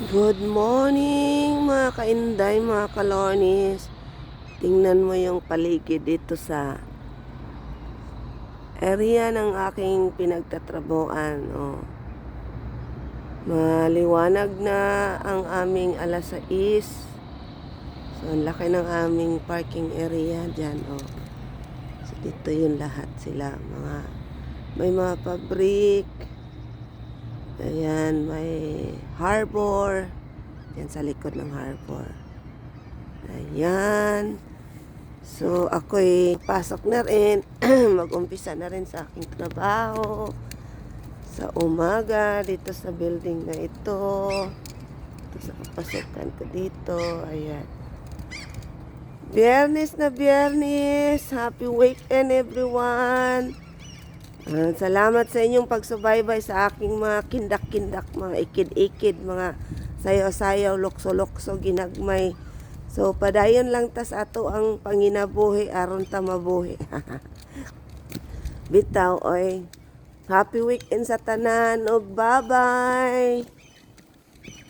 Good morning mga kainday, mga kalornis. Tingnan mo yung paligid dito sa area ng aking pinagtatrabuan. Oh. Maliwanag na ang aming alas 6. So, ang laki ng aming parking area dyan. Oh. So, dito yung lahat sila. Mga, may mga pabrik. Ayan, may harbor. Yan sa likod ng harbor. Ayan. So, ako'y pasok na rin. Mag-umpisa na rin sa aking trabaho. Sa umaga, dito sa building na ito. Ito sa kapasukan ko dito. Ayan. Biyernes na biyernes. Happy weekend everyone. Salamat sa inyong pagsubaybay sa aking mga kindak-kindak, mga ikid-ikid, mga sayaw-sayaw, lokso-lokso, ginagmay. So, padayon lang tas ato ang panginabuhi aron ta mabuhi. Bitaw, oy. Happy weekend sa tanan, og bye-bye!